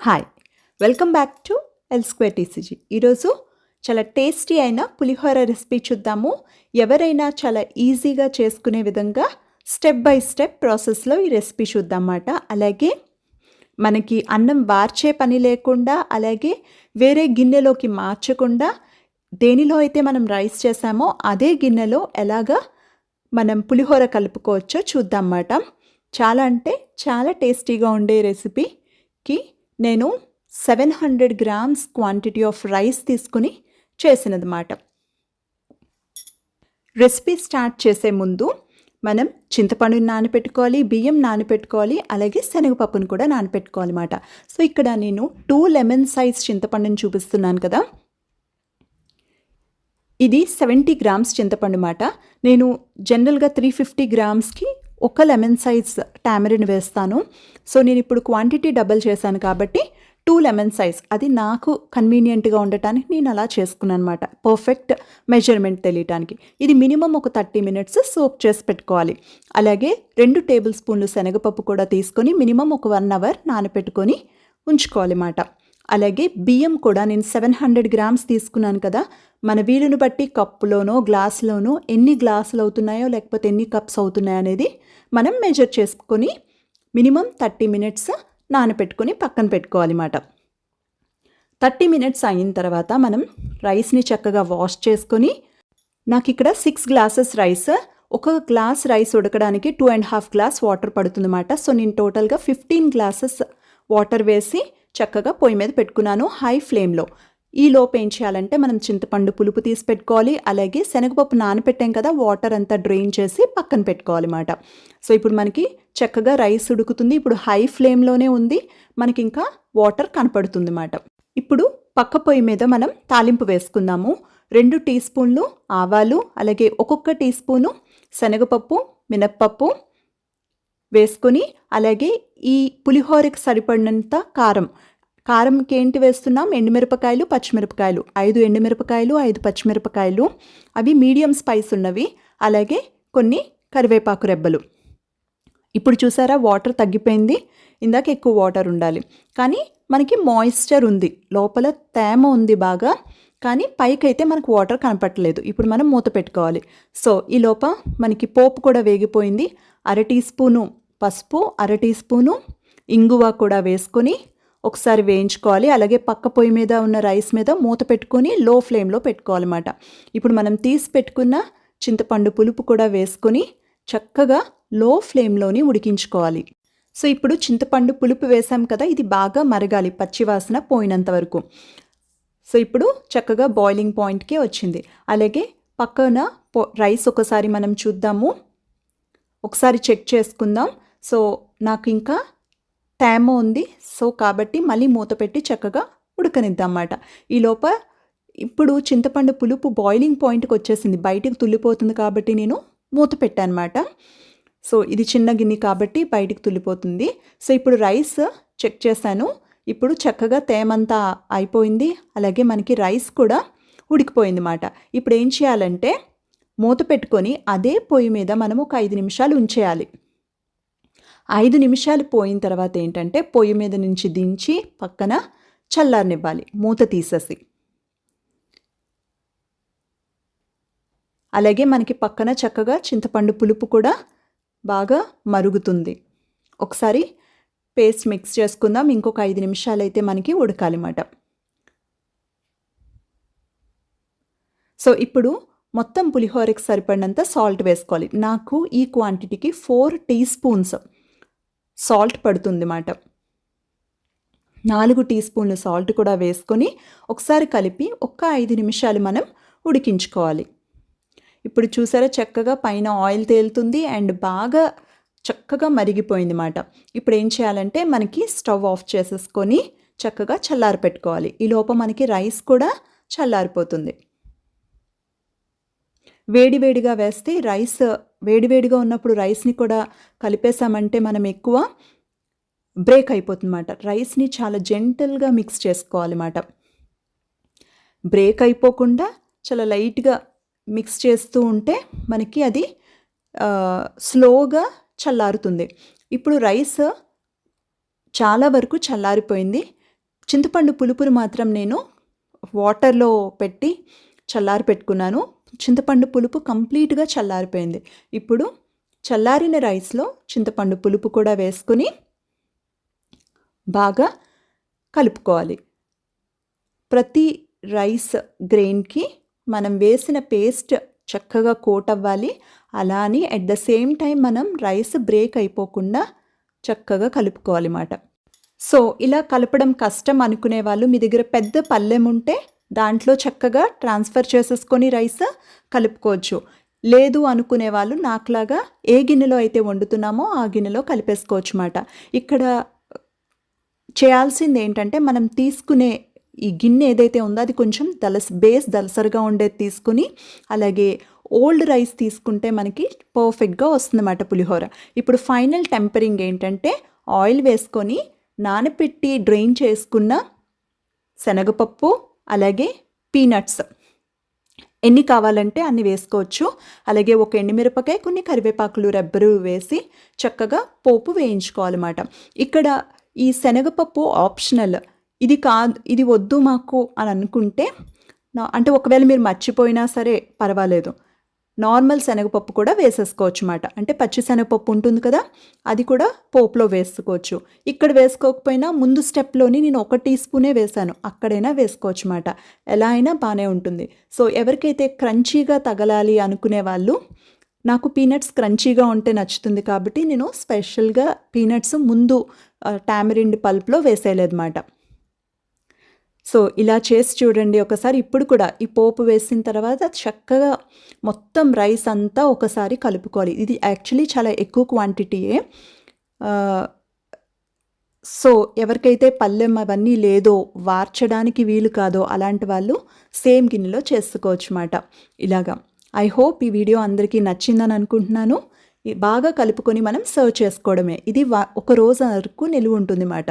Hi welcome back to L square TCG ఈరోజు చాలా tasty అయిన పులిహోర రెసిపీ చూద్దాము. ఎవరైనా చాలా ఈజీగా చేసుకునే విధంగా స్టెప్ బై స్టెప్ ప్రాసెస్లో ఈ రెసిపీ చూద్దామాట అలాగే మనకి అన్నం వార్చే పని లేకుండా అలాగే వేరే గిన్నెలోకి మార్చకుండా దేనిలో అయితే మనం రైస్ చేసామో అదే గిన్నెలో ఎలాగా మనం పులిహోర కలుపుకోవచ్చో చూద్దాం అన్నమాట చాలా అంటే చాలా టేస్టీగా ఉండే రెసిపీకి నేను seven hundred grams quantity of rice తీసుకుని చేసినదన్నమాట రెసిపీ స్టార్ట్ చేసే ముందు మనం చింతపండుని నానపెట్టుకోవాలి బియ్యం నానపెట్టుకోవాలి అలాగే శనగపప్పును కూడా నానపెట్టుకోవాలి అన్నమాట సో ఇక్కడ నేను టూ లెమన్ సైజ్ చింతపండుని చూపిస్తున్నాను కదా. ఇది సెవెంటీ గ్రామ్స్ చింతపండు మాట నేను జనరల్గా త్రీ ఫిఫ్టీ గ్రామ్స్కి ఒక లెమన్ సైజ్ టామరిన్ వేస్తాను. సో నేను ఇప్పుడు క్వాంటిటీ డబల్ చేశాను కాబట్టి టూ లెమన్ సైజ్ అది నాకు కన్వీనియంట్గా ఉండటానికి నేను అలా చేసుకున్నాను అనమాట పర్ఫెక్ట్ మెజర్మెంట్ తెలియటానికి. ఇది మినిమం ఒక థర్టీ మినిట్స్ సోక్ చేసి పెట్టుకోవాలి. అలాగే రెండు టేబుల్ స్పూన్లు శనగపప్పు కూడా తీసుకొని మినిమం ఒక వన్ అవర్ నానపెట్టుకొని ఉంచుకోవాలి అన్నమాట అలాగే బియ్యం కూడా నేను సెవెన్ హండ్రెడ్ గ్రామ్స్ తీసుకున్నాను కదా మన వీలును బట్టి కప్పులోనో గ్లాసులోనో ఎన్ని గ్లాసులు అవుతున్నాయో లేకపోతే ఎన్ని కప్స్ అవుతున్నాయో అనేది మనం మెజర్ చేసుకొని మినిమం థర్టీ మినిట్స్ నానపెట్టుకొని పక్కన పెట్టుకోవాలన్నమాట థర్టీ మినిట్స్ అయిన తర్వాత మనం రైస్ని చక్కగా వాష్ చేసుకొని నాకు ఇక్కడ సిక్స్ గ్లాసెస్ రైస్ ఒక గ్లాస్ రైస్ ఉడకడానికి two and half glass water పడుతుందన్నమాట. So నేను టోటల్గా ఫిఫ్టీన్ గ్లాసెస్ వాటర్ వేసి చక్కగా పొయ్యి మీద పెట్టుకున్నాను హై ఫ్లేమ్లో. ఈ లోపు ఏం చేయాలంటే మనం చింతపండు పులుపు తీసి పెట్టుకోవాలి అలాగే శనగపప్పు నానపెట్టాం కదా వాటర్ అంతా డ్రైన్ చేసి పక్కన పెట్టుకోవాలి అన్నమాట సో ఇప్పుడు మనకి చక్కగా రైస్ ఉడుకుతుంది ఇప్పుడు హై ఫ్లేమ్లోనే ఉంది మనకి ఇంకా వాటర్ కనపడుతుంది అన్నమాట ఇప్పుడు పక్క పొయ్యి మీద మనం తాలింపు వేసుకుందాము. రెండు టీ స్పూన్లు ఆవాలు అలాగే ఒక్కొక్క టీ స్పూను శనగపప్పు మినప్పప్పు వేసుకొని అలాగే ఈ పులిహోరకి సరిపడినంత కారం. కారంకి ఏంటి వేస్తున్నాం? ఎండుమిరపకాయలు పచ్చిమిరపకాయలు. ఐదు ఎండుమిరపకాయలు ఐదు పచ్చిమిరపకాయలు. అవి మీడియం స్పైస్ ఉన్నవి. అలాగే కొన్ని కరివేపాకు రెబ్బలు. ఇప్పుడు చూసారా వాటర్ తగ్గిపోయింది. ఇందాక ఎక్కువ వాటర్ ఉండాలి. కానీ మనకి మాయిశ్చర్ ఉంది. లోపల తేమ ఉంది బాగా. కానీ పైకి అయితే మనకు వాటర్ కనపట్టలేదు ఇప్పుడు మనం మూత పెట్టుకోవాలి. సో ఈ లోప మనకి పోపు కూడా వేగిపోయింది. అర టీ స్పూను పసుపు అర టీ స్పూను ఇంగువ కూడా వేసుకొని ఒకసారి వేయించుకోవాలి. అలాగే పక్క పొయ్యి మీద ఉన్న రైస్ మీద మూత పెట్టుకొని లో ఫ్లేమ్లో పెట్టుకోవాలన్నమాట. ఇప్పుడు మనం తీసి పెట్టుకున్న చింతపండు పులుపు కూడా వేసుకొని చక్కగా లో ఫ్లేమ్లోని ఉడికించుకోవాలి. సో ఇప్పుడు చింతపండు పులుపు వేసాం కదా ఇది బాగా మరగాలి. పచ్చివాసన పోయినంత వరకు. సో ఇప్పుడు చక్కగా బాయిలింగ్ పాయింట్కి వచ్చింది. అలాగే పక్కన రైస్ ఒకసారి మనం చూద్దాము. ఒకసారి చెక్ చేసుకుందాం. సో నాకు ఇంకా తేమ ఉంది. సో కాబట్టి మళ్ళీ మూత పెట్టి చక్కగా ఉడకనిద్దాం ఈలోప ఈ ఇప్పుడు చింతపండు పులుపు బాయిలింగ్ పాయింట్కి వచ్చేసింది. బయటికి తుల్లిపోతుంది కాబట్టి నేను మూత పెట్టాను సో ఇది చిన్న గిన్నె కాబట్టి బయటికి తుల్లిపోతుంది. సో ఇప్పుడు రైస్ చెక్ చేశాను. ఇప్పుడు చక్కగా తేమంతా అయిపోయింది. అలాగే మనకి రైస్ కూడా ఉడికిపోయింది మాట ఇప్పుడు ఏం చేయాలంటే మూత పెట్టుకొని అదే పొయ్యి మీద మనం ఒక ఐదు నిమిషాలు ఉంచేయాలి. ఐదు నిమిషాలు పోయిన తర్వాత ఏంటంటే పొయ్యి మీద నుంచి దించి పక్కన చల్లారనివ్వాలి. మూత తీసేసి. అలాగే మనకి పక్కన చక్కగా చింతపండు పులుపు కూడా బాగా మరుగుతుంది. ఒకసారి పేస్ట్ మిక్స్ చేసుకుందాం. ఇంకొక ఐదు నిమిషాలు అయితే మనకి ఉడకాలన్నమాట సో ఇప్పుడు మొత్తం పులిహోరకి సరిపడినంత సాల్ట్ వేసుకోవాలి. నాకు ఈ క్వాంటిటీకి ఫోర్ టీ స్పూన్స్ సాల్ట్ పడుతుంది అన్నమాట నాలుగు టీ స్పూన్లు సాల్ట్ కూడా వేసుకొని ఒకసారి కలిపి ఒక్క ఐదు నిమిషాలు మనం ఉడికించుకోవాలి. ఇప్పుడు చూసారా చక్కగా పైన ఆయిల్ తేలుతుంది అండ్ బాగా చక్కగా మరిగిపోయింది మాట. ఇప్పుడు ఏం చేయాలంటే మనకి స్టవ్ ఆఫ్ చేసేసుకొని చక్కగా చల్లారి పెట్టుకోవాలి. ఈ లోప మనకి రైస్ కూడా చల్లారిపోతుంది. వేడివేడిగా వేస్తే రైస్ వేడివేడిగా ఉన్నప్పుడు రైస్ని కూడా కలిపేసామంటే మనం ఎక్కువ బ్రేక్ అయిపోతుందన్నమాట రైస్ని చాలా జెంటల్గా మిక్స్ చేసుకోవాలన్నమాట బ్రేక్ అయిపోకుండా చాలా లైట్గా మిక్స్ చేస్తూ ఉంటే మనకి అది స్లోగా చల్లారుతుంది. ఇప్పుడు రైస్ చాలా వరకు చల్లారిపోయింది. చింతపండు పులుపును మాత్రం నేను వాటర్లో పెట్టి చల్లారి పెట్టుకున్నాను. చింతపండు పులుపు కంప్లీట్గా చల్లారిపోయింది. ఇప్పుడు చల్లారిన రైస్లో చింతపండు పులుపు కూడా వేసుకుని బాగా కలుపుకోవాలి. ప్రతి రైస్ గ్రెయిన్కి మనం వేసిన పేస్ట్ చక్కగా కోట్ అవ్వాలి. అలా అని అట్ ద సేమ్ టైం మనం రైస్ బ్రేక్ అయిపోకుండా చక్కగా కలుపుకోవాలి అన్నమాట సో ఇలా కలపడం కష్టం అనుకునే వాళ్ళు మీ దగ్గర పెద్ద పల్లెం ఉంటే దాంట్లో చక్కగా ట్రాన్స్ఫర్ చేసేసుకొని రైస్ కలుపుకోవచ్చు. లేదు అనుకునే వాళ్ళు నాకులాగా ఏ గిన్నెలో అయితే వండుతున్నామో ఆ గిన్నెలో కలిపేసుకోవచ్చు మాట ఇక్కడ చేయాల్సింది ఏంటంటే మనం తీసుకునే ఈ గిన్నె ఏదైతే ఉందో అది కొంచెం దలస బేస్ దలసరిగా ఉండేది తీసుకుని అలాగే ఓల్డ్ రైస్ తీసుకుంటే మనకి పర్ఫెక్ట్గా వస్తుందన్నమాట పులిహోర. ఇప్పుడు ఫైనల్ టెంపరింగ్ ఏంటంటే ఆయిల్ వేసుకొని నానపెట్టి డ్రైన్ చేసుకున్న శనగపప్పు అలాగే పీనట్స్. ఎన్ని కావాలంటే అన్ని వేసుకోవచ్చు. అలాగే ఒక ఎండుమిరపకాయ కొన్ని కరివేపాకులు రబ్బరు వేసి చక్కగా పోపు వేయించుకోవాలన్నమాట. ఇక్కడ ఈ శనగపప్పు ఆప్షనల్. ఇది కాదు ఇది వద్దు మాకు అని అనుకుంటే అంటే ఒకవేళ మీరు మర్చిపోయినా సరే పర్వాలేదు. నార్మల్ శనగపప్పు కూడా వేసేసుకోవచ్చు అన్నమాట అంటే పచ్చి శనగపప్పు ఉంటుంది కదా అది కూడా పోపులో వేసుకోవచ్చు. ఇక్కడ వేసుకోకపోయినా ముందు స్టెప్లోని నేను ఒక టీ స్పూనే వేశాను అక్కడైనా వేసుకోవచ్చు అన్నమాట ఎలా అయినా బాగానే ఉంటుంది. సో ఎవరికైతే క్రంచీగా తగలాలి అనుకునే వాళ్ళు నాకు పీనట్స్ క్రంచీగా ఉంటే నచ్చుతుంది కాబట్టి నేను స్పెషల్గా పీనట్స్ ముందు టామరిండ్ పల్ప్లో వేసేయలేదన్నమాట సో ఇలా చేసి చూడండి. ఒకసారి ఇప్పుడు కూడా ఈ పోపు వేసిన తర్వాత చక్కగా మొత్తం రైస్ అంతా ఒకసారి కలుపుకోవాలి. ఇది యాక్చువల్లీ చాలా ఎక్కువ క్వాంటిటీయే సో ఎవరికైతే పల్లెం అవన్నీ లేదో వార్చడానికి వీలు కాదో అలాంటి వాళ్ళు సేమ్ గిన్నెలో చేసుకోవచ్చు అన్నమాట. ఇలాగా. ఐ హోప్ ఈ వీడియో అందరికీ నచ్చిందని అనుకుంటున్నాను. బాగా కలుపుకొని మనం సర్వ్ చేసుకోవడమే. ఇది వా- ఒక రోజు వరకు నిలువ ఉంటుంది అన్నమాట.